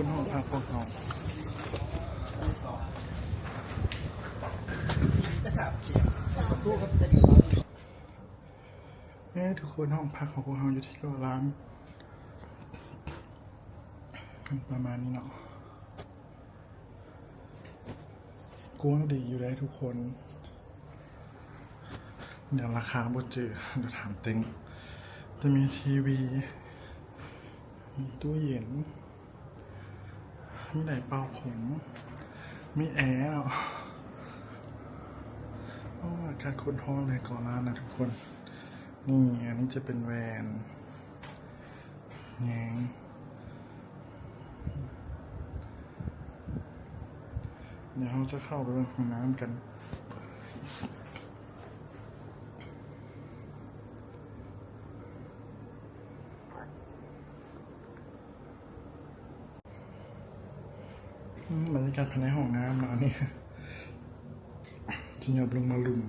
คนห้องพักพวกเรากระสับเสียงตู้ก็จะอยู่ร้อนเอ้ทุกคนห้องพักของพวกเราอยู่ที่กาะล้านประมาณนี้เนาะกว้างดีอยู่ได้ทุกคน เดี๋ยวราคาบนจือเดี๋ยวถามเต็งจะมีทีวี มีตู้เย็น มีไหนเป่าผม มีแอร์เนาะอากาศคนห้องเลยก่อนหน้านะทุกคน นี่อันนี้จะเป็นแวนแงงเดี๋ยวเราจะเข้าไปในห้องน้ำกัน บรรยากาศภายในห้องน้ำมาเนี่ยจะหยบลงมาลุม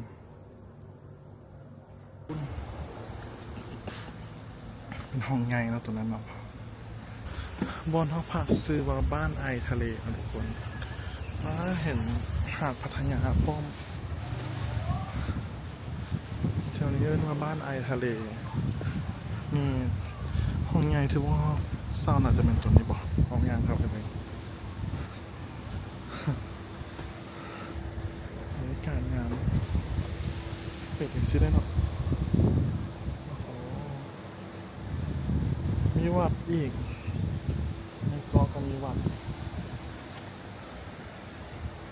เป็นห้องไงเนะตัวนั้นเนาะบอนห้องพักซื้อว่าบ้านไอทะเลนะทุกคนมาเห็นหาดพัทยาป้อมแถวนี้เรียกว่าบ้านไอทะเลนี่ห้องใหญ่ถือว่าเศร้าน่าจะเป็นตัวนี้บอกห้องยางครับไปเลยบรรยา กาศงามเป็ดอีกซิได้เนาะมีวัดอีกในกอก็มีวัด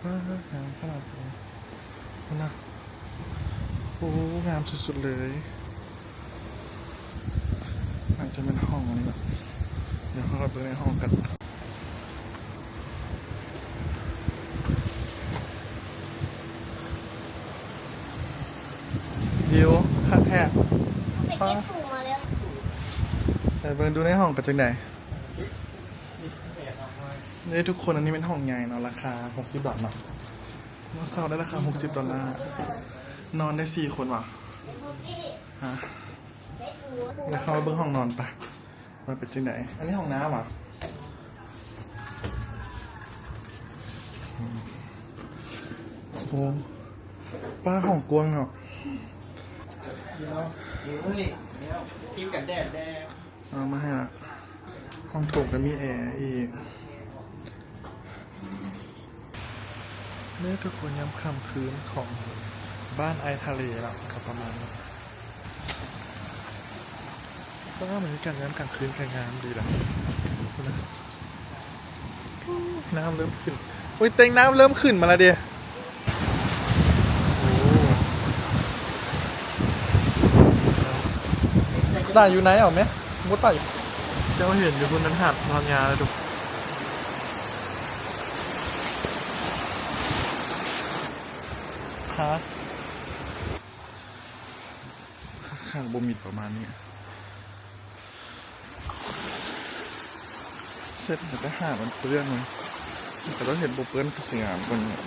ว้าวงามขนาดนี้นะโอ้งามสุดๆเลยอาจจะเป็นห้องนี้นะเดี๋ยวเราไปในห้องกัน ดิวคัดแทบไปเก็บปูมาแล้วไปเบิ่งดูในห้องกันจังไหนนี่ทุกคนอันนี้เป็นห้องใหญ่เนาะราคา 60 บาทเนาะเมื่อเช้าได้ราคา 60 ดอลลาร์ นอนได้ 4 คนว่ะบุกี้ฮะได้ปูปูแล้วเข้ามาเบิ่งห้องนอนไปมันเป็นจังไหนอันนี้ห้องน้ำอะอืมโอ้โหป้าห้องกวางเนาะ เดียวเดี๋ยวนี่เดียวกินกันแดดแดดเอามาให้ละห้องโถงก็มีแอร์อีกเนี่ทุกคนย้ำคำคืนของบ้านไอทะเลแล้วกับประมาณนี้ก็เหมือนกันย้ำกลางคืนกลางงามดีแล้วนะน้ำเริ่มขึ้น อุ้ยเต็งน้ำเริ่มขึ้นมาแล้วเดียโอ้ ตาอยู่ไหนเอาไหมมุดป่าอยู่เจ้าเห็นอยู่บนนั้นหัดนอนยาเลยดูฮะข้างบมิดประมาณนี้เสร็จแต่ก็หามันเปลื้อนเลยแต่เราเห็นบุเปื้อนคือสีงามคนเนี่ย